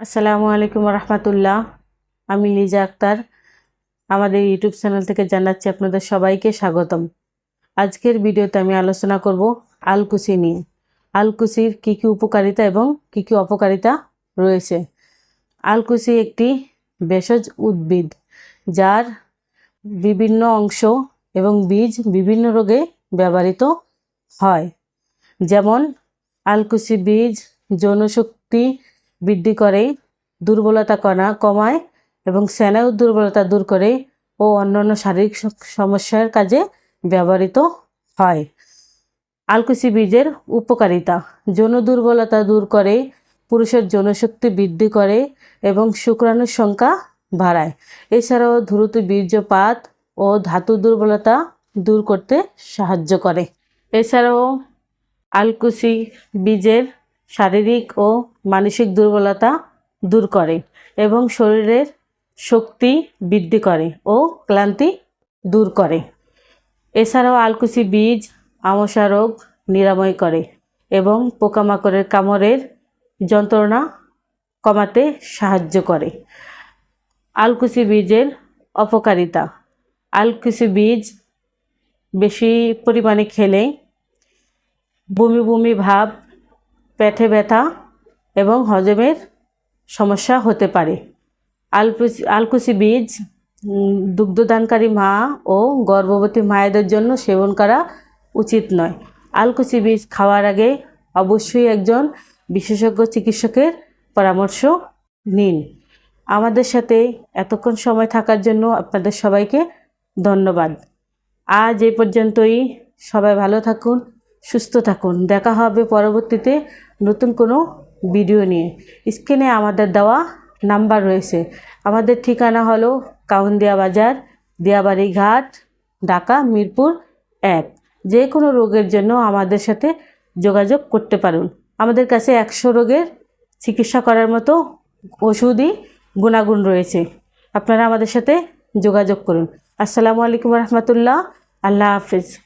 আসসালামু আলাইকুম রহমতুল্লাহ। আমি লিজা আক্তার। আমাদের ইউটিউব চ্যানেল থেকে জানাচ্ছি আপনাদের সবাইকে স্বাগতম। আজকের ভিডিওতে আমি আলোচনা করব আলকুচি নিয়ে। আলকুচির কী কী উপকারিতা এবং কী কী অপকারিতা রয়েছে? আলকুচি একটি ভেষজ উদ্ভিদ যার বিভিন্ন অংশ এবং বীজ বিভিন্ন রোগে ব্যবহৃত হয়। যেমন আলকুচি বীজ, যৌনশক্তি বৃদ্ধি করে দুর্বলতা কণা কমায় এবং স্নায়ু দুর্বলতা দূর করে ও অন্যান্য শারীরিক সমস্যার কাজে ব্যবহৃত হয়। আলকুচি বীজের উপকারিতা। যৌন দুর্বলতা দূর করে, পুরুষের যৌনশক্তি বৃদ্ধি করে এবং শুক্রাণুর সংখ্যা বাড়ায়। এছাড়াও দ্রুত বীর্যপাত ও ধাতু দুর্বলতা দূর করতে সাহায্য করে। এছাড়াও আলকুচি বীজের শারীরিক ও মানসিক দুর্বলতা দূর করে এবং শরীরের শক্তি বৃদ্ধি করে ও ক্লান্তি দূর করে। এছাড়াও আলকুচি বীজ, আমশা রোগ নিরাময় করে এবং পোকামাকড়ের কামড়ের যন্ত্রণা কমাতে সাহায্য করে। আলকুচি বীজের অপকারিতা। আলকুচি বীজ বেশি পরিমাণে খেলে বমি বমি ভাব পেটে ব্যথা এবং হজমের সমস্যা হতে পারে। আলকুচি আলকুচি বীজ দুগ্ধদানকারী মা ও গর্ভবতী মায়েদের জন্য সেবন করা উচিত নয়। আলকুচি বীজ খাওয়ার আগে অবশ্যই একজন বিশেষজ্ঞ চিকিৎসকের পরামর্শ নিন। আমাদের সাথে এতক্ষণ সময় থাকার জন্য আপনাদের সবাইকে ধন্যবাদ। আজ এই পর্যন্তই। সবাই ভালো থাকুন। সুস্থ থাকুন। দেখা হবে পরবর্তীতে নতুন কোনো ভিডিও নিয়ে। স্ক্রিনে আমাদের দেওয়া নাম্বার রয়েছে। আমাদের ঠিকানা হলো কাউন্দিয়া বাজার, দিয়াবাড়ি ঘাট, ঢাকা, মিরপুর এক। যে কোনো রোগের জন্য আমাদের সাথে যোগাযোগ করতে পারুন। আমাদের কাছে একশো রোগের চিকিৎসা করার মতো ওষুধই গুণাগুণ রয়েছে। আপনারা আমাদের সাথে যোগাযোগ করুন। আসসালামু আলাইকুম রহমতুল্লাহ। আল্লাহ হাফিজ।